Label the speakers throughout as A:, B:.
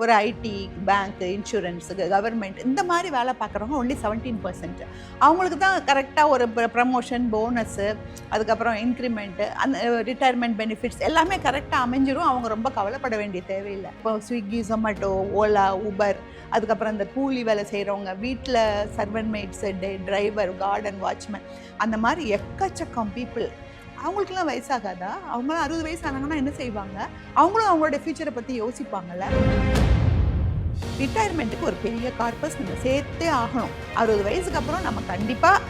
A: ஒரு ID bank இன்சூரன்ஸுக்கு government இந்த மாதிரி வேலை பார்க்குறவங்க ஒன்லி செவன்டீன் பர்சன்ட் அவங்களுக்கு தான் கரெக்டாக ஒரு ப்ரமோஷன் போனஸ்ஸு அதுக்கப்புறம் இன்க்ரிமெண்ட்டு அந்த ரிட்டையர்மெண்ட் பெனிஃபிட்ஸ் எல்லாமே கரெக்டாக அமைஞ்சிரும். அவங்க ரொம்ப கவலைப்பட வேண்டிய தேவையில்லை. இப்போ ஸ்விக்கி ஜொமேட்டோ ஓலா ஊபர் அதுக்கப்புறம் இந்த கூலி வேலை செய்கிறவங்க வீட்டில் servant maids day driver garden watchman அந்த மாதிரி எக்கச்சக்கம் பீப்புள் அவங்களுக்குலாம் வயசாகாதா? அவங்களாம் அறுபது வயசு ஆனாங்கன்னா என்ன செய்வாங்க? அவங்களும் அவங்களோட ஃபியூச்சரை பற்றி யோசிப்பாங்கல்ல? ரிட்டையர்மெண்ட்டுக்கு ஒரு பெரிய கார்பஸ் நம்ம சேர்த்தே ஆகணும். அறுபது வயசுக்கு அப்புறம் நம்ம கண்டிப்பாக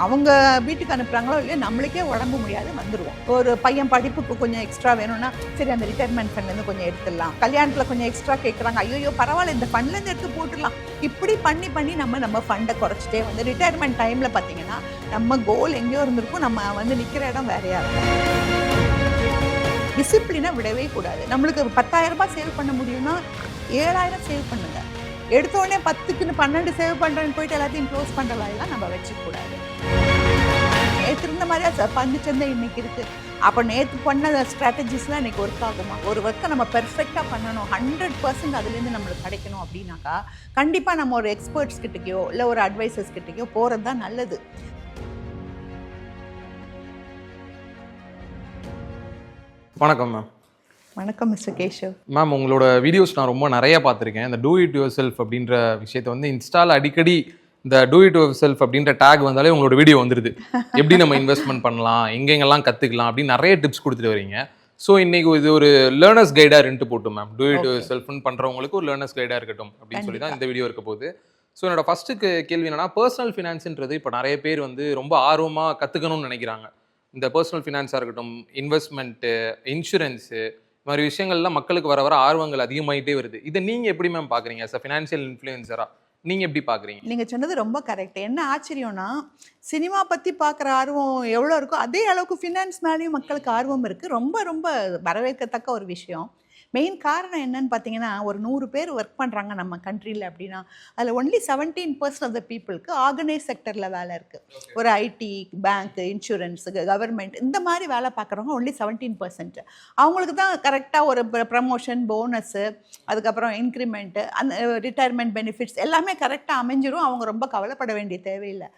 A: அவங்க வீட்டுக்கு அனுப்புகிறாங்களோ இல்லையோ நம்மளுக்கே உடம்பு முடியாது வந்துடுவோம் ஒரு பையன் படிப்புக்கு கொஞ்சம் எக்ஸ்ட்ரா வேணும்னா சரி அந்த ரிட்டைர்மெண்ட் ஃபண்ட்லேருந்து கொஞ்சம் எடுத்துடலாம். கல்யாணத்தில் கொஞ்சம் எக்ஸ்ட்ரா கேட்குறாங்க ஐயோ பரவாயில்ல இந்த ஃபண்ட்லேருந்து எடுத்து போட்டுடலாம். இப்படி பண்ணி பண்ணி நம்ம நம்ம ஃபண்டை குறைச்சிட்டே வந்து ரிட்டையர்மெண்ட் டைமில் பார்த்தீங்கன்னா நம்ம கோல் எங்கேயோ இருந்திருக்கும். நம்ம வந்து நிற்கிற இடம் வேறையாக இருக்கும் டிசிப்ளினை விடவே கூடாது. நம்மளுக்கு பத்தாயிரம் ரூபாய் சேவ் பண்ண முடியும்னா ஏழாயிரம் சேவ் பண்ணுங்கள் எடுத்தோடனே பத்துக்குன்னு பன்னெண்டு சேவ் பண்ணுறேன்னு போயிட்டு எல்லாத்தையும் க்ளோஸ் பண்ணுற நம்ம வச்சுக்கூடாது. நேற்று இருந்த மாதிரியா சார் பங்கு சந்தை இன்னைக்கு இருக்கு. அப்போ நேற்று பண்ண ஸ்ட்ராட்டஜிஸ்லாம் இன்னைக்கு ஒர்க் ஆகுமா? ஒரு ஒர்க்கை நம்ம பெர்ஃபெக்டாக பண்ணணும். ஹண்ட்ரட் பர்சன்ட் அதுலேருந்து நம்மளுக்கு கிடைக்கணும் அப்படின்னாக்கா கண்டிப்பாக நம்ம ஒரு எக்ஸ்பர்ட்ஸ் கிட்டக்கையோ இல்லை ஒரு அட்வைசர்ஸ் கிட்டக்கையோ போகிறது தான் நல்லது.
B: வணக்கம் மேம்
A: வணக்கம் மிஸ்டர் கேஷவ்.
B: மேம் உங்களோட வீடியோஸ் நான் ரொம்ப நிறைய பார்த்துருக்கேன். இந்த டூ இட் யுவர் செல்ஃப் அப்படின்ற விஷயத்தை வந்து இன்ஸ்டால அடிக்கடி இந்த டூ இட் யுவர் செல்ஃப் அப்படின்ற டேக் வந்தாலே உங்களோட வீடியோ வந்துருது. எப்படி நம்ம இன்வெஸ்ட்மெண்ட் பண்ணலாம்? எங்கெங்கெல்லாம் கற்றுக்கலாம் அப்படின்னு நிறைய டிப்ஸ் கொடுத்துட்டு வரீங்க. ஸோ இன்னைக்கு இது ஒரு லேர்னர்ஸ் கைடாக ரெண்டு போட்டும் மேம் டூ இட் யுவர் செல்ஃப்னு பண்ணுறவங்களுக்கு ஒரு லேர்னர்ஸ் கைடாக இருக்கட்டும் அப்படின்னு சொல்லி தான் இந்த வீடியோ இருக்க போகுது. ஸோ என்னோட ஃபர்ஸ்ட்டுக்கு கேள்வி என்னன்னா பர்சனல் ஃபினான்ஸ்ன்றது இப்போ நிறைய பேர் வந்து ரொம்ப ஆர்வமாக கற்றுக்கணும்னு நினைக்கிறாங்க. இந்த பர்சனல் ஃபினான்ஸாக இருக்கட்டும் இன்வெஸ்ட்மெண்ட்டு இன்சூரன்ஸு மாதிரி விஷயங்கள்லாம் மக்களுக்கு வர வர ஆர்வங்கள் அதிகமாயிட்டே வருது. இதை நீங்க எப்படி மேம் பாக்குறீங்க? ஆஸ் அ ஃபினான்ஷியல் இன்ஃப்ளூயன்சரா நீங்க எப்படி பாக்குறீங்க?
A: நீங்கள் சொன்னது ரொம்ப கரெக்ட் என்ன ஆச்சரியம்னா சினிமா பற்றி பார்க்குற ஆர்வம் எவ்வளோ இருக்கோ அதே அளவுக்கு ஃபினான்ஸ் மேலேயும் மக்களுக்கு ஆர்வம் இருக்குது ரொம்ப ரொம்ப வரவேற்கத்தக்க ஒரு விஷயம். மெயின் காரணம் என்னன்னு பார்த்தீங்கன்னா ஒரு நூறு பேர் ஒர்க் பண்ணுறாங்க நம்ம கண்ட்ரியில் அப்படின்னா அதில் only seventeen percent of the பீப்புளுக்கு ஆர்கனைஸ் செக்டரில் வேலை இருக்குது ஒரு ஐடி பேங்க் இன்சூரன்ஸ் கவர்மெண்ட் இந்த மாதிரி வேலை பார்க்குறவங்க ஒன்லி செவன்டீன் பர்சன்ட் அவங்களுக்கு தான் கரெக்டாக ஒரு ப்ரமோஷன் போனஸ்ஸு அதுக்கப்புறம் இன்க்ரிமெண்ட்டு அந்த ரிட்டையர்மெண்ட் பெனிஃபிட்ஸ் எல்லாமே கரெக்டாக அமைஞ்சிரும். அவங்க ரொம்ப கவலைப்பட வேண்டிய தேவையில்லை.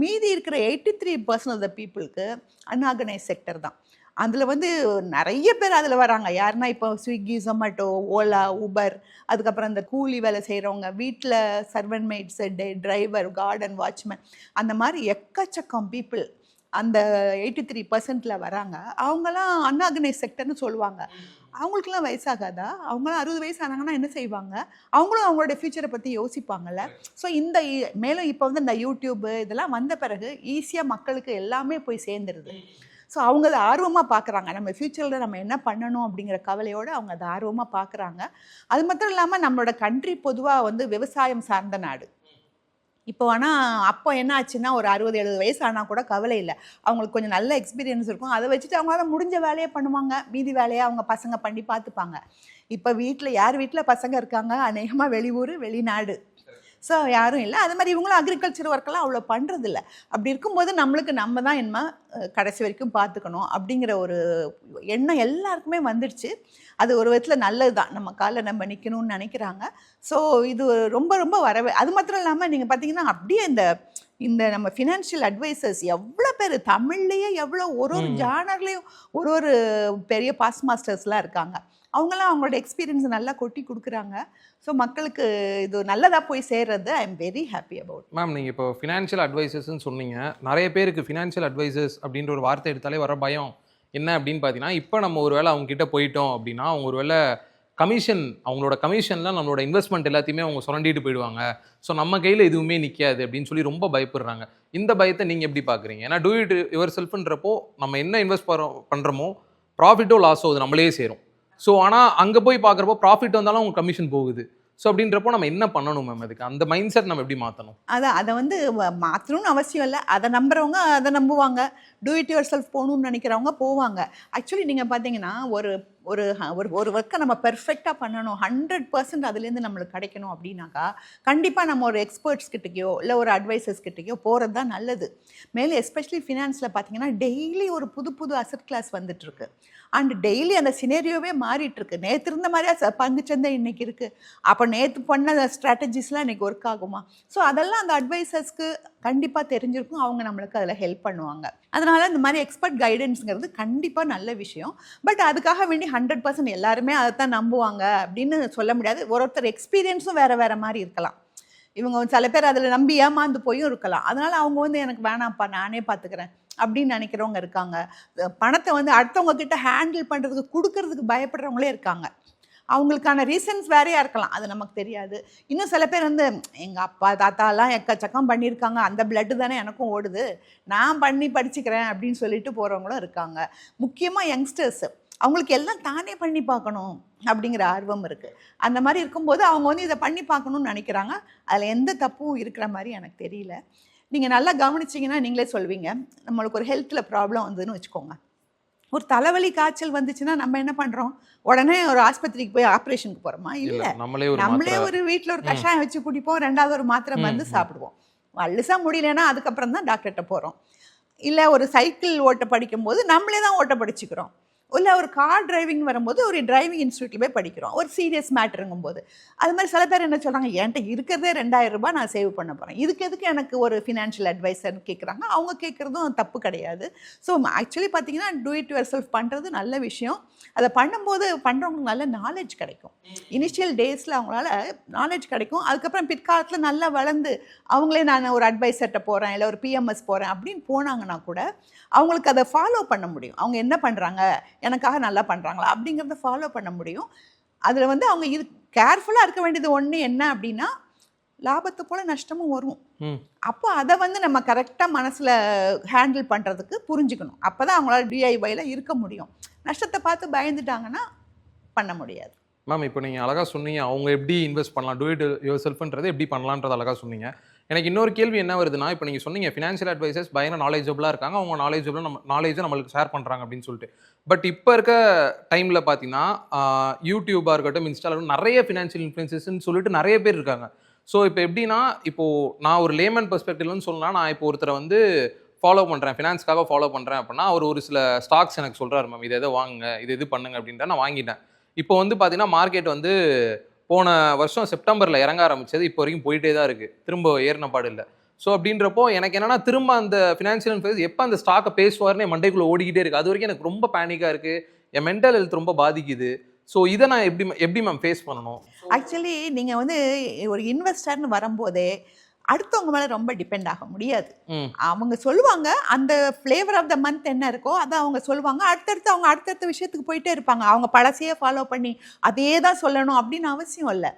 A: மீதி இருக்கிற eighty three percent of the பீப்புளுக்கு அன்ஆர்கனைஸ் செக்டர் தான். அதில் வந்து நிறைய பேர் அதில் வராங்க. யாருன்னா இப்போ ஸ்விக்கி ஜொமேட்டோ ஓலா ஊபர் அதுக்கப்புறம் இந்த கூலி வேலை செய்கிறவங்க வீட்டில் servant maids day driver garden watchman அந்த மாதிரி எக்கச்சக்கம் பீப்புள் அந்த எயிட்டி த்ரீ பர்சன்ட்டில் வராங்க. அவங்களாம் அன்ஆர்கனைஸ் செக்டர்னு சொல்லுவாங்க. அவங்களுக்குலாம் வயசாகாதா? அவங்களாம் அறுபது வயசு ஆனாங்கன்னா என்ன செய்வாங்க? அவங்களும் அவங்களோட ஃப்யூச்சரை பற்றி யோசிப்பாங்கல்ல. ஸோ இந்த மேலும் இப்போ வந்து இந்த யூடியூப்பு இதெல்லாம் வந்த பிறகு ஈஸியாக மக்களுக்கு எல்லாமே போய் சேர்ந்துருது. ஸோ அவங்க அதை ஆர்வமாக பார்க்குறாங்க நம்ம ஃப்யூச்சரில் நம்ம என்ன பண்ணணும் அப்படிங்கிற கவலையோடு அவங்க அதை ஆர்வமாக பார்க்குறாங்க அது மட்டும் இல்லாமல் நம்மளோட கண்ட்ரி பொதுவாக வந்து விவசாயம் சார்ந்த நாடு. இப்போ ஆனால் அப்போ என்ன ஆச்சுன்னா ஒரு அறுபது எழுபது வயசு ஆனால் கூட கவலை இல்லை. அவங்களுக்கு கொஞ்சம் நல்ல எக்ஸ்பீரியன்ஸ் இருக்கும். அதை வச்சுட்டு அவங்களால முடிஞ்ச வேலையை பண்ணுவாங்க. மீதி வேலையை அவங்க பசங்க பண்ணி பார்த்துப்பாங்க. இப்போ வீட்டில் யார் வீட்டில் பசங்க இருக்காங்க? அநேகமாக வெளியூர் வெளிநாடு. ஸோ யாரும் இல்லை. அது மாதிரி இவங்களும் அக்ரிகல்ச்சர் ஒர்க்கெல்லாம் அவ்வளோ பண்ணுறதில்ல அப்படி இருக்கும்போது நம்மளுக்கு நம்ம தான் என்ன கடைசி வரைக்கும் பார்த்துக்கணும் அப்படிங்கிற ஒரு எண்ணம் எல்லாருக்குமே வந்துடுச்சு. அது ஒரு விதத்தில் நல்லது தான். நம்ம காலில் நம்ம நிற்கணும்னு நினைக்கிறாங்க. ஸோ இது ரொம்ப ரொம்ப வரவே அது மாத்திரம் இல்லாமல் நீங்கள் பார்த்தீங்கன்னா அப்படியே இந்த இந்த நம்ம ஃபினான்ஷியல் அட்வைசர்ஸ் எவ்வளோ பேர்? தமிழ்லேயே எவ்வளோ ஒரு ஒரு. ஜானர்லேயும் ஒரு ஒரு பெரிய பாஸ் மாஸ்டர்ஸ்லாம் இருக்காங்க. அவங்களாம் அவங்களோட எக்ஸ்பீரியன்ஸ் நல்லா கொட்டி கொடுக்குறாங்க. ஸோ மக்களுக்கு இது நல்லதாக போய் சேர்றது I am very happy about
B: ma'am நீங்க இப்போ ஃபினான்ஷியல் அட்வைசர்ஸ்னு சொன்னீங்க. நிறைய பேருக்கு ஃபினான்ஷியல் அட்வைசர்ஸ் அப்படின்ற ஒரு வார்த்தை எடுத்தாலே வர பயம். என்ன அப்படின்னு பார்த்தீங்கன்னா இப்போ நம்ம ஒரு வேளை அவங்க கிட்ட போயிட்டோம் அப்படின்னா அவங்க ஒரு வேளை கமிஷன் அவங்களோட கமிஷனில் நம்மளோட இன்வெஸ்ட்மெண்ட் எல்லாத்தையுமே அவங்க சுரண்டிட்டு போயிடுவாங்க. ஸோ நம்ம கையில் எதுவுமே நிற்காது அப்படின்னு சொல்லி ரொம்ப பயப்படுறாங்க. இந்த பயத்தை நீங்கள் எப்படி பார்க்குறீங்க ஏன்னா டூ இட் யுவர் செல்ஃப்ன்றப்போ நம்ம என்ன இன்வெஸ்ட் பண்ணுறோமோ ப்ராஃபிட்டோ லாஸோ அது நம்மளே சேரும். ஸோ ஆனால் அங்கே போய் பார்க்குறப்போ ப்ராஃபிட் வந்தாலும் அவங்க கமிஷன் போகுது. ஸோ அப்படின்றப்போ நம்ம என்ன பண்ணணும் மேம் அதுக்கு? அந்த மைண்ட் செட் நம்ம எப்படி மாற்றணும்
A: அதான் அதை வந்து மாற்றணும்னு அவசியம் இல்லை. அதை நம்புறவங்க அதை நம்புவாங்க. டூ இட் யுவர் செல்ஃப் போகணும்னு நினைக்கிறவங்க போவாங்க. ஆக்சுவலி நீங்கள் பார்த்தீங்கன்னா ஒரு ஒரு ஒரு ஒரு ஒர்க்கை நம்ம பெர்ஃபெக்டாக பண்ணணும். ஹண்ட்ரட் பர்சன்ட் அதுலேருந்து நம்மளுக்கு கிடைக்கணும் அப்படின்னாக்கா கண்டிப்பாக நம்ம ஒரு எக்ஸ்பர்ட்ஸ் கிட்டக்கையோ இல்லை ஒரு அட்வைசர்ஸ் கிட்டக்கையோ போகிறது தான் நல்லது. மேலே எஸ்பெஷலி ஃபினான்ஸில் பார்த்தீங்கன்னா டெய்லி ஒரு புது புது அசட் கிளாஸ் வந்துட்டுருக்கு. அண்ட் டெய்லி அந்த சினேரியோவே மாறிட்டுருக்கு. நேற்று இருந்த மாதிரியா ச- பங்குச்சந்தை இன்னைக்கு இருக்குது அப்போ நேற்று பண்ண ஸ்ட்ராட்டஜிஸ்லாம் இன்றைக்கி ஒர்க் ஆகுமா? ஸோ அதெல்லாம் அந்த அட்வைசர்ஸ்க்கு கண்டிப்பாக தெரிஞ்சிருக்கும். அவங்க நம்மளுக்கு அதில் ஹெல்ப் பண்ணுவாங்க. அதனால் இந்த மாதிரி எக்ஸ்பர்ட் கைடன்ஸுங்கிறது கண்டிப்பாக நல்ல விஷயம். பட் அதுக்காக வேண்டி ஹண்ட்ரட் பர்சன்ட் எல்லாருமே அதை தான் நம்புவாங்க அப்படின்னு சொல்ல முடியாது. ஒரு ஒருத்தர் எக்ஸ்பீரியன்ஸும் வேறு வேறு மாதிரி இருக்கலாம். இவங்க சில பேர் அதில் நம்பி ஏமாந்து போயும் இருக்கலாம். அதனால் அவங்க வந்து எனக்கு வேணாம்ப்பா நானே பார்த்துக்கிறேன் அப்படின்னு நினைக்கிறவங்க இருக்காங்க. பணத்தை வந்து அடுத்தவங்க கிட்ட ஹேண்டில் பண்ணுறதுக்கு கொடுக்கறதுக்கு பயப்படுறவங்களே இருக்காங்க. அவங்களுக்கான ரீசன்ஸ் வேறையாக இருக்கலாம். அது நமக்கு தெரியாது. இன்னும் சில பேர் வந்து எங்கள் அப்பா தாத்தாலாம் எக்கச்சக்கம் பண்ணியிருக்காங்க. அந்த பிளட்டு தானே எனக்கும் ஓடுது. நான் பண்ணி படிச்சுக்கிறேன் அப்படின்னு சொல்லிட்டு போகிறவங்களும் இருக்காங்க. முக்கியமாக யங்ஸ்டர்ஸ் அவங்களுக்கு எல்லாம் தானே பண்ணி பார்க்கணும் அப்படிங்கிற ஆர்வம் இருக்குது அந்த மாதிரி இருக்கும்போது அவங்க வந்து இதை பண்ணி பார்க்கணும்னு நினைக்கிறாங்க. அதில் எந்த தப்பும் இருக்கிற மாதிரி எனக்கு தெரியல. நீங்கள் நல்லா கவனிச்சிங்கன்னா நீங்களே சொல்வீங்க. நம்மளுக்கு ஒரு ஹெல்த்தில் ப்ராப்ளம் வந்ததுன்னு வச்சுக்கோங்க. ஒரு தலைவலி காய்ச்சல் வந்துச்சுன்னா நம்ம என்ன பண்ணுறோம் உடனே ஒரு ஆஸ்பத்திரிக்கு போய் ஆப்ரேஷனுக்கு போகிறோமா
B: இல்ல நம்மளே ஒரு
A: நம்மளே
B: மாத்திரை
A: ஒரு வீட்டில் ஒரு கஷாயம் வச்சு குடிப்போம். ரெண்டாவது ஒரு மாத்திரை மருந்து. சாப்பிடுவோம். அழுசா முடியலன்னா அதுக்கப்புறம் தான் டாக்டர்கிட்ட போகிறோம் இல்லை ஒரு சைக்கிள் ஓட்ட படிக்கும்போது நம்மளே தான் ஓட்ட படிச்சுக்கிறோம். இல்லை ஒரு கார் டிரைவிங் வரும்போது ஒரு டிரைவிங் இன்ஸ்டியூட்டில் போய் படிக்கிறோம். ஒரு சீரியஸ் மேட்ருங்கும் போது அது மாதிரி சில பேர் என்ன சொல்கிறாங்க என்கிட்ட இருக்கிறதே ரெண்டாயிரம் ரூபாய் நான் சேவ் பண்ண போகிறேன் இதுக்கு எதுக்கு எனக்கு ஒரு ஃபினான்ஷியல் அட்வைசர்னு கேட்குறாங்க அவங்க கேட்குறதும் தப்பு கிடையாது. ஸோ ஆக்சுவலி பார்த்தீங்கன்னா டூ இட் யுவர் செல்ஃப் பண்ணுறது நல்ல விஷயம். அதை பண்ணும்போது பண்ணுறவங்களுக்கு நல்ல நாலேஜ் கிடைக்கும். இனிஷியல் டேஸில் அவங்களால நாலேஜ் கிடைக்கும். அதுக்கப்புறம் பிற்காலத்தில் நல்லா வளர்ந்து அவங்களே நான் ஒரு அட்வைசர்கிட்ட போகிறேன் இல்லை ஒரு பிஎம்எஸ் போகிறேன் அப்படின்னு போனாங்கன்னா கூட அவங்களுக்கு அதை ஃபாலோ பண்ண முடியும். அவங்க என்ன பண்ணுறாங்க எனக்காக நல்லா பண்ணுறாங்களா அப்படிங்கிறத ஃபாலோ பண்ண முடியும். அதில் வந்து அவங்க இது கேர்ஃபுல்லாக இருக்க வேண்டியது ஒன்று என்ன அப்படின்னா லாபத்தை போல் நஷ்டமும் வரும். அப்போ அதை வந்து நம்ம கரெக்டாக மனசில் ஹேண்டில் பண்ணுறதுக்கு புரிஞ்சுக்கணும். அப்போ தான் அவங்களால டிஐஒயில் இருக்க முடியும். நஷ்டத்தை பார்த்து பயந்துட்டாங்கன்னா பண்ண முடியாது.
B: மேம் இப்போ நீங்கள் அழகாக சொன்னீங்க. அவங்க எப்படி இன்வெஸ்ட் பண்ணலாம்? டூ இட் யுவர் செல்ஃப்ன்றது எப்படி பண்ணலான்றது அழகாக சொன்னீங்க. எனக்கு இன்னொரு கேள்வி என்ன வருதுன்னா இப்போ நீங்கள் சொன்னீங்க ஃபினான்ஷியல் அட்வைசர்ஸ் பயங்கர நாலேஜபிளாக இருக்காங்க. அவங்க நாலேஜபிளாக நம்ம நாலேஜை நம்மளுக்கு ஷேர் பண்ணுறாங்க அப்படின்னு சொல்லிட்டு. பட் இப்போ இருக்க டைமில் பார்த்தீங்கன்னா யூடியூபாக இருக்கட்டும் இன்ஸ்டால இருக்கட்டும் நிறைய ஃபினான்ஷியல் இன்ஃப்ளூயன்சஸ்ன்னு சொல்லிட்டு நிறைய பேர் இருக்காங்க. ஸோ இப்போ எப்படின்னா இப்போது நான் ஒரு லேமன் பெர்ஸ்பெக்டிவ்லன்னு சொல்லலாம் நான் இப்போ ஒருத்தரை வந்து ஃபாலோ பண்ணுறேன் ஃபினான்ஸ்க்காக ஃபாலோ பண்ணுறேன் அப்படின்னா அவர் ஒரு சில ஸ்டாக்ஸ் எனக்கு சொல்கிறாரு மேம் இதை எதை வாங்குங்க இது இது பண்ணுங்க அப்படின்ட்டு நான் வாங்கிட்டேன். இப்போ வந்து பார்த்தீங்கன்னா மார்க்கெட் வந்து போன வருஷம் செப்டம்பரில் இறங்க ஆரம்பிச்சது இப்போ வரைக்கும் போயிட்டே தான் இருக்குது திரும்ப ஏறின பாடு இல்லை. ஸோ அப்படின்றப்போ எனக்கு என்னன்னா திரும்ப அந்த ஃபினான்ஷியல் இன்ஃபேஸ் எப்போ அந்த ஸ்டாக்கை பேசுவார்னே மண்டைக்குள்ளே ஓடிக்கிட்டே இருக்குது அது வரைக்கும் எனக்கு ரொம்ப பேனிக்காக இருக்குது என் மென்டல் ஹெல்த் ரொம்ப பாதிக்குது. ஸோ இதை நான் எப்படி எப்படி மேம் ஃபேஸ் பண்ணணும்?
A: ஆக்சுவலி நீங்கள் வந்து ஒரு இன்வெஸ்டர்னு வரும்போதே அடுத்தவங்க மேலே ரொம்ப டிபெண்ட் ஆக முடியாது. அவங்க சொல்லுவாங்க அந்த ஃப்ளேவர் ஆஃப் த மந்த் என்ன இருக்கோ அதை அவங்க சொல்லுவாங்க. அடுத்தடுத்து அவங்க அடுத்தடுத்த விஷயத்துக்கு போயிட்டே இருப்பாங்க. அவங்க பழசையே ஃபாலோ பண்ணி அதே தான் சொல்லணும் அப்படின்னு அவசியம் இல்லை.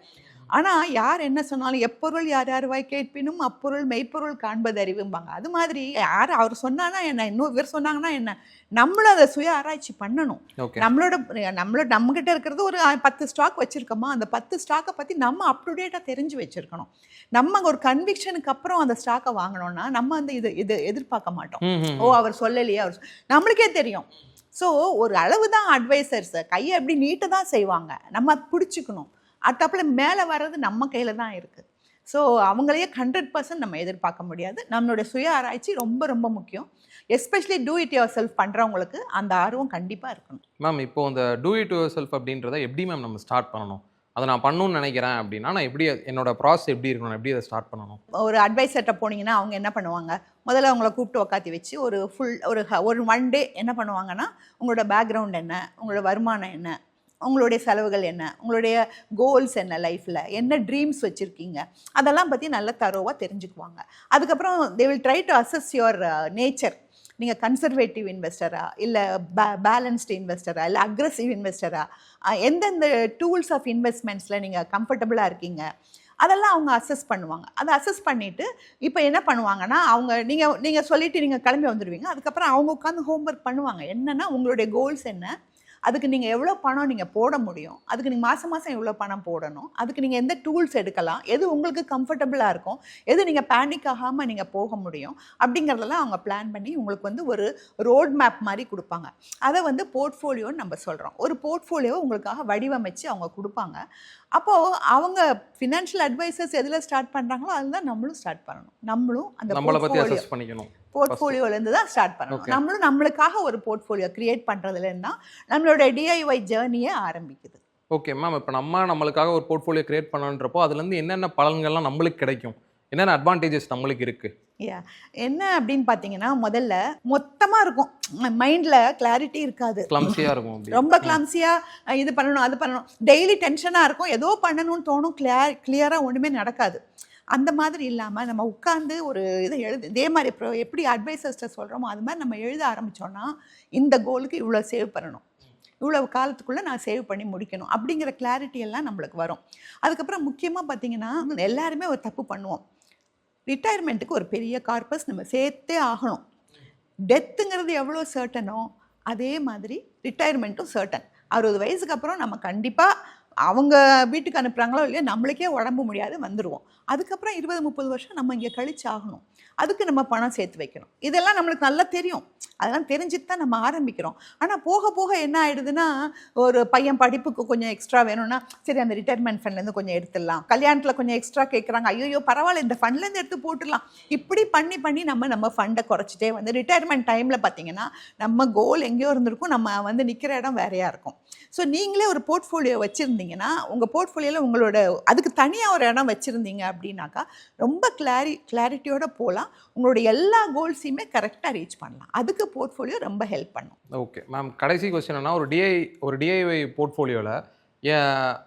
A: ஆனால் யார் என்ன சொன்னாலும் எப்பொருள் யார் யார் வாய் கேட்பினும் அப்பொருள் மெய்ப்பொருள் காண்பது அறிவும்பாங்க. அது மாதிரி யார் அவர் சொன்னானா என்ன? இன்னும் இவர் சொன்னாங்கன்னா என்ன? நம்மளும் அதை சுய ஆராய்ச்சி பண்ணணும். நம்மளோட நம்மளோட நம்மகிட்ட இருக்கிறது ஒரு பத்து ஸ்டாக் வச்சிருக்கோமா? அந்த பத்து ஸ்டாக்கை பற்றி நம்ம அப் டு டேட்டாக தெரிஞ்சு வச்சிருக்கணும். நம்ம ஒரு கன்விக்ஷனுக்கு அப்புறம் அந்த ஸ்டாக்கை வாங்கினோம்னா நம்ம அந்த இது இது எதிர்பார்க்க மாட்டோம். ஓ அவர் சொல்லலையே அவர் நம்மளுக்கே தெரியும். ஸோ ஒரு அளவு தான் அட்வைசர்ஸ் கையை எப்படி நீட்ட தான் செய்வாங்க. நம்ம பிடிச்சிக்கணும். அடுத்தாப்புல மேலே வர்றது நம்ம கையில் தான் இருக்குது ஸோ அவங்களையே ஹண்ட்ரட் பர்சன்ட் நம்ம எதிர்பார்க்க முடியாது. நம்மளுடைய சுய ஆராய்ச்சி ரொம்ப ரொம்ப முக்கியம். Especially do it yourself பண்ணுறவங்களுக்கு அந்த ஆர்வம் கண்டிப்பாக இருக்கணும்.
B: மேம் இப்போ இந்த டூ இட் யுவர் செல்ஃப் அப்படின்றத எப்படி மேம் நம்ம ஸ்டார்ட் பண்ணணும்? அதை நான் பண்ணணும்னு நினைக்கிறேன் அப்படின்னா நான் எப்படி என்னோட ப்ராசஸ் எப்படி இருக்கணும்? எப்படி அதை ஸ்டார்ட் பண்ணணும்?
A: ஒரு அட்வைசர்கிட்ட போனீங்கன்னா அவங்க என்ன பண்ணுவாங்க? முதல்ல அவங்கள கூப்பிட்டு உக்காத்தி வச்சு ஒரு ஃபுல் ஒரு ஹ- ஒரு ஒன் டே என்ன பண்ணுவாங்கன்னா உங்களோட பேக்ரவுண்ட் என்ன? உங்களோட வருமானம் என்ன? உங்களுடைய செலவுகள் என்ன? உங்களுடைய கோல்ஸ் என்ன லைஃப்பில் என்ன ட்ரீம்ஸ் வச்சுருக்கீங்க? அதெல்லாம் பற்றி நல்லா தரோவாக தெரிஞ்சுக்குவாங்க. அதுக்கப்புறம் they will try to assess your nature நீங்கள் கன்சர்வேட்டிவ் இன்வெஸ்டரா இல்லை பே பேலன்ஸ்டு இன்வெஸ்டரா இல்லை அக்ரஸிவ் இன்வெஸ்டரா எந்தெந்த டூல்ஸ் ஆஃப் இன்வெஸ்ட்மெண்ட்ஸில் நீங்கள் கம்ஃபர்டபுளாக இருக்கீங்க? அதெல்லாம் அவங்க அசஸ் பண்ணுவாங்க. அதை அசஸ் பண்ணிவிட்டு இப்போ என்ன பண்ணுவாங்கன்னா அவங்க நீங்கள் நீங்கள் சொல்லிவிட்டு நீங்கள் கிளம்பி வந்துடுவீங்க அதுக்கப்புறம் அவங்க உட்காந்து ஹோம்ஒர்க் பண்ணுவாங்க. என்னென்னா உங்களுடைய கோல்ஸ் என்ன? அதுக்கு நீங்கள் எவ்வளோ பணம் நீங்கள் போட முடியும்? அதுக்கு நீங்கள் மாதம் மாதம் எவ்வளோ பணம் போடணும்? அதுக்கு நீங்கள் எந்த டூல்ஸ் எடுக்கலாம்? எது உங்களுக்கு கம்ஃபர்டபுளாக இருக்கும்? எது நீங்கள் பேனிக் ஆகாமல் நீங்கள் போக முடியும்? அப்படிங்கிறதெல்லாம் அவங்க பிளான் பண்ணி உங்களுக்கு வந்து ஒரு ரோட் மேப் மாதிரி கொடுப்பாங்க. அதை வந்து போர்ட்ஃபோலியோன்னு நம்ம சொல்கிறோம் ஒரு போர்ட்ஃபோலியோ உங்களுக்காக வடிவமைச்சு அவங்க கொடுப்பாங்க. அப்போது அவங்க ஃபினான்ஷியல் அட்வைசர்ஸ் எதில் ஸ்டார்ட் பண்ணுறாங்களோ அதுதான் நம்மளும் ஸ்டார்ட் பண்ணணும். நம்மளும் அந்த
B: நம்மளை
A: portfolio-
B: அசஸ் பண்ணிக்கணும்
A: போர்ட்ஃபோலியோலேருந்து தான் ஸ்டார்ட் பண்ணணும். நம்மளும் நம்மளுக்காக ஒரு போர்ட்ஃபோலியோ கிரியேட் பண்ணுறதுலேருந்து தான் நம்மளோட டிஐஒய் ஜேர்னியே ஆரம்பிக்குது.
B: ஓகே மேம் இப்போ நம்ம நம்மளுக்காக ஒரு போர்ட்ஃபோலியோ கிரியேட் பண்ணன்றப்போ அதுலேருந்து என்னென்ன பலன்கள்லாம் நம்மளுக்கு கிடைக்கும்? என்னென்ன அட்வான்டேஜஸ் நம்மளுக்கு இருக்கு?
A: என்ன அப்படின்னு பார்த்தீங்கன்னா முதல்ல மொத்தமாக இருக்கும். மைண்டில் கிளாரிட்டி இருக்காது.
B: கிளம்சியா இருக்கும்
A: ரொம்ப கிளம்சியாக இது பண்ணணும் அது பண்ணணும். டெய்லி டென்ஷனாக இருக்கும். ஏதோ பண்ணணும்னு தோணும் கிளியர் கிளியராக ஒன்றுமே நடக்காது. அந்த மாதிரி இல்லாமல் நம்ம உட்காந்து ஒரு இதை எழுது இதே மாதிரி இப்போ எப்படி அட்வைசர்ஸ்ட்டை சொல்கிறோமோ அது மாதிரி நம்ம எழுத ஆரம்பித்தோன்னா இந்த கோலுக்கு இவ்வளோ சேவ் பண்ணணும். இவ்வளவு காலத்துக்குள்ளே நான் சேவ் பண்ணி முடிக்கணும். அப்படிங்கிற கிளாரிட்டி எல்லாம் நம்மளுக்கு வரும். அதுக்கப்புறம் முக்கியமாக பார்த்தீங்கன்னா எல்லாருமே ஒரு தப்பு பண்ணுவோம். ரிட்டையர்மெண்ட்டுக்கு ஒரு பெரிய கார்பஸ் நம்ம சேர்த்தே ஆகணும். டெத்துங்கிறது எவ்வளோ சர்ட்டனோ அதே மாதிரி ரிட்டையர்மெண்ட்டும் சர்ட்டன் அறுபது வயசுக்கு அப்புறம் நம்ம கண்டிப்பாக அவங்க வீட்டுக்கு அனுப்புகிறாங்களோ இல்லையோ நம்மளுக்கே உடம்பு முடியாது வந்துடுவோம் அதுக்கப்புறம் இருபது முப்பது வருஷம் நம்ம இங்கே கழிச்சு ஆகணும் அதுக்கு நம்ம பணம் சேர்த்து வைக்கணும். இதெல்லாம் நம்மளுக்கு நல்லா தெரியும். அதெல்லாம் தெரிஞ்சுட்டு தான் நம்ம ஆரம்பிக்கிறோம். ஆனால் போக போக என்ன ஆயிடுதுன்னா ஒரு பையன் படிப்புக்கு கொஞ்சம் எக்ஸ்ட்ரா வேணும்னா சரி அந்த ரிட்டைர்மெண்ட் ஃபண்ட்லேருந்து கொஞ்சம் எடுத்துடலாம். கல்யாணத்தில் கொஞ்சம் எக்ஸ்ட்ரா கேட்குறாங்க ஐயோ பரவாயில்ல இந்த ஃபண்ட்லேருந்து எடுத்து போட்டுடலாம். இப்படி பண்ணி பண்ணி நம்ம நம்ம ஃபண்டை குறைச்சிட்டே வந்து ரிட்டையர்மெண்ட் டைமில் பார்த்தீங்கன்னா நம்ம கோல் எங்கேயோ இருந்திருக்கும். நம்ம வந்து நிற்கிற இடம் வேறையாக இருக்கும். ஸோ நீங்களே ஒரு போர்ட்ஃபோலியோ வச்சுருந்தீங்க. வச்சுருந்தீங்கன்னா உங்கள் போர்ட்ஃபோலியோவில் உங்களோட அதுக்கு தனியாக ஒரு இடம் வச்சுருந்தீங்க அப்படின்னாக்கா ரொம்ப கிளாரி கிளாரிட்டியோட போகலாம். உங்களோட எல்லா கோல்ஸையுமே கரெக்டாக ரீச் பண்ணலாம். அதுக்கு போர்ட்ஃபோலியோ ரொம்ப ஹெல்ப் பண்ணும்.
B: ஓகே. மேம் கடைசி கொஸ்டின் என்ன ஒரு டிஐ ஒரு டிஐஒய் போர்ட்ஃபோலியோவில்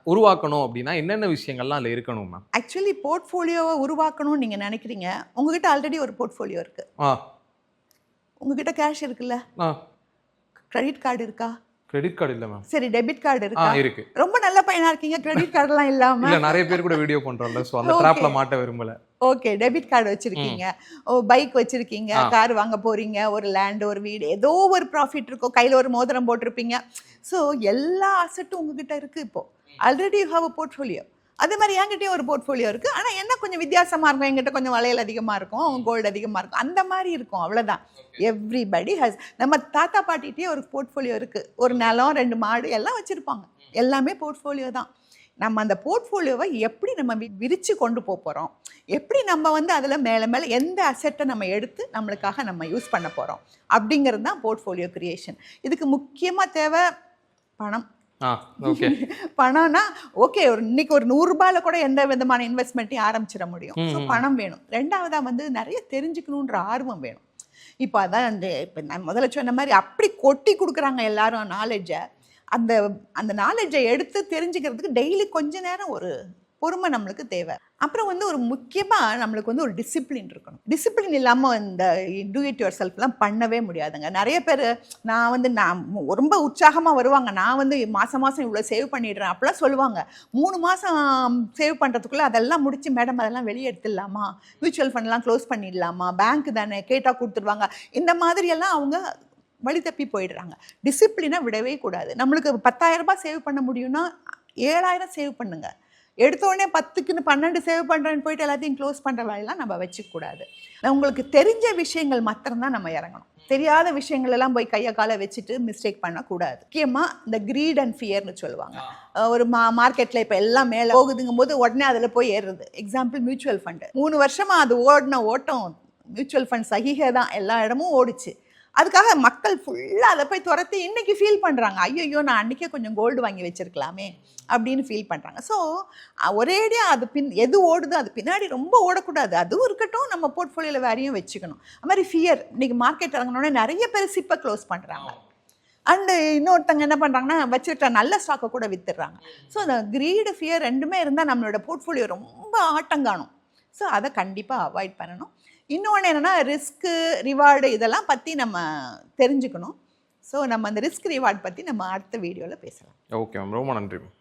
B: உருவாக்கணும் அப்படின்னா என்னென்ன விஷயங்கள்லாம் அதில் இருக்கணும் மேம்?
A: ஆக்சுவலி போர்ட்ஃபோலியோவை உருவாக்கணும்னு நீங்கள் நினைக்கிறீங்க. உங்ககிட்ட ஆல்ரெடி ஒரு போர்ட்ஃபோலியோ இருக்குது
B: ஆ.
A: உங்ககிட்ட கேஷ் இருக்குல்ல?
B: ஆ.
A: கிரெடிட் கார்டு இருக்கா?
B: கிரெடிட் கார்டு இல்லை மேம்
A: சரி டெபிட் கார்டு இருக்கா?
B: இருக்கு.
A: ரொம்ப நல்ல பையனா இருக்கீங்க. கிரெடிட் கார்டெல்லாம் இல்லாம.
B: இல்ல நிறைய பேர் கூட வீடியோ பண்றோம்ல ஸோ அந்த. ட்ராப்ல மாட்ட விரும்பல.
A: ஓகே டெபிட் கார்டு வச்சிருக்கீங்க. ஓ பைக் வச்சிருக்கீங்க. கார் வாங்க போறீங்க. ஒரு லேண்ட் ஒரு வீடு ஏதோ ஒரு ப்ராஃபிட் இருக்கும். கையில ஒரு மோதிரம் போட்டிருப்பீங்க. ஸோ எல்லா அசட்டும் உங்ககிட்ட இருக்கு இப்போ. Already you have a portfolio அதே மாதிரி என்கிட்டயும் ஒரு போர்ட்ஃபோலியோ இருக்கு. ஆனா என்ன கொஞ்சம் வித்தியாசமா இருக்கும்? என்கிட்ட கொஞ்சம் வளையல் அதிகமா இருக்கும். அவங்க கோல்டு அதிகமா இருக்கும். அந்த மாதிரி இருக்கும். அவ்வளவுதான். எவ்ரிபடி ஹஸ் நம்ம தாத்தா பாட்டிகிட்டே ஒரு போர்ட்ஃபோலியோ இருக்கு. ஒரு நிலம் ரெண்டு மாடு எல்லாம் வச்சிருப்பாங்க. எல்லாமே போர்ட்ஃபோலியோ தான். நம்ம அந்த போர்ட்ஃபோலியோவை எப்படி நம்ம வி- விரிச்சு கொண்டு போக போகிறோம் எப்படி நம்ம வந்து அதில் மேலே மேலே எந்த அசெட்டை நம்ம எடுத்து நம்மளுக்காக நம்ம யூஸ் பண்ண போகிறோம் அப்படிங்கிறது தான் போர்ட்ஃபோலியோ கிரியேஷன் இதுக்கு முக்கியமாக தேவை பணம். பணம்னா ஓகே ஒரு இன்னைக்கு ஒரு நூறுரூபாயில் கூட எந்த விதமான இன்வெஸ்ட்மெண்ட்டையும் ஆரம்பிச்சிட முடியும். ஸோ. பணம் வேணும். ரெண்டாவதா வந்து நிறைய தெரிஞ்சுக்கணுன்ற ஆர்வம் வேணும். இப்போ அதான் அந்த இப்போ நான் முதல்ல சொன்ன மாதிரி அப்படி கொட்டி கொடுக்குறாங்க எல்லாரும் நாலேஜை அந்த அந்த நாலேஜை எடுத்து தெரிஞ்சுக்கிறதுக்கு டெய்லி கொஞ்ச நேரம் ஒரு பொறுமை நம்மளுக்கு தேவை. அப்புறம் வந்து ஒரு முக்கியமாக நம்மளுக்கு வந்து ஒரு டிசிப்ளின் இருக்கணும். டிசிப்ளின் இல்லாமல் இந்த டூ இட் யுவர் செல்ஃப்லாம் பண்ணவே முடியாதுங்க. நிறைய பேர் நான் வந்து நான் ரொம்ப உற்சாகமாக வருவாங்க. நான் வந்து மாதம் மாதம் இவ்வளோ சேவ் பண்ணிடுறேன் அப்படிலாம் சொல்லுவாங்க. மூணு மாதம் சேவ் பண்ணுறதுக்குள்ளே அதெல்லாம் முடித்து மேடம் அதெல்லாம் வெளியே எடுத்துடலாமா? மியூச்சுவல் ஃபண்ட்லாம் க்ளோஸ் பண்ணிடலாமா? பேங்க் தானே கேட்டால் கொடுத்துருவாங்க. இந்த மாதிரியெல்லாம் அவங்க வழி தப்பி போயிடுறாங்க. டிசிப்ளினை விடவே கூடாது. நம்மளுக்கு பத்தாயிரரூபா சேவ் பண்ண முடியும்னா ஏழாயிரம் சேவ் பண்ணுங்கள் எடுத்த உடனே பத்துக்குன்னு பன்னெண்டு சேவ் பண்ணுறேன்னு போயிட்டு எல்லாத்தையும் க்ளோஸ் பண்ணுற வேலையெல்லாம் நம்ம வச்சுக்கூடாது உங்களுக்கு தெரிஞ்ச விஷயங்கள் மாத்திரம்தான் நம்ம இறங்கணும். தெரியாத விஷயங்கள் எல்லாம் போய் கையை காலை வச்சுட்டு மிஸ்டேக் பண்ணக்கூடாது. முக்கியமாக இந்த க்ரீட் அண்ட் ஃபியர்னு சொல்லுவாங்க. ஒரு மா மார்க்கெட்டில் இப்போ எல்லாம் மேலே போகுதுங்கும் போது உடனே அதில் போய் ஏறுறது. எக்ஸாம்பிள் மியூச்சுவல் ஃபண்டு மூணு வருஷமாக அது ஓடின ஓட்டம். மியூச்சுவல் ஃபண்ட் சகிகை தான். எல்லா இடமும் ஓடிச்சு. அதுக்காக மக்கள் ஃபுல்லாக அதை போய் துரத்தி இன்னைக்கு ஃபீல் பண்ணுறாங்க ஐயோ நான் அன்றைக்கே கொஞ்சம் கோல்டு வாங்கி வச்சிருக்கலாமே அப்படின்னு ஃபீல் பண்ணுறாங்க ஸோ ஒரேடியாக அது பின் எது ஓடுதோ அது பின்னாடி ரொம்ப ஓடக்கூடாது. அதுவும் இருக்கட்டும் நம்ம போர்ட்ஃபோலியோவில் வேறையும் வச்சுக்கணும். அது மாதிரி ஃபியர் இன்றைக்கி மார்க்கெட் இறங்கினோடனே நிறைய பேர் சிப்பை க்ளோஸ் பண்ணுறாங்க அண்டு இன்னொருத்தங்க என்ன பண்ணுறாங்கன்னா வச்சுக்கிட்ட நல்ல ஸ்டாக்கை கூட வித்துடுறாங்க. ஸோ அந்த க்ரீடு ஃபியர் ரெண்டுமே இருந்தால் நம்மளோட போர்ட்ஃபோலியோ ரொம்ப ஆட்டங்காணும். ஸோ அதை கண்டிப்பாக அவாய்ட் பண்ணணும். இன்னொன்று என்னென்னா ரிஸ்க்கு ரிவார்டு இதெல்லாம் பற்றி நம்ம தெரிஞ்சுக்கணும். ஸோ நம்ம அந்த ரிஸ்க் ரிவார்ட் பற்றி நம்ம அடுத்த வீடியோவில் பேசலாம்.
B: ஓகே மேம் ரொம்ப நன்றி மேம்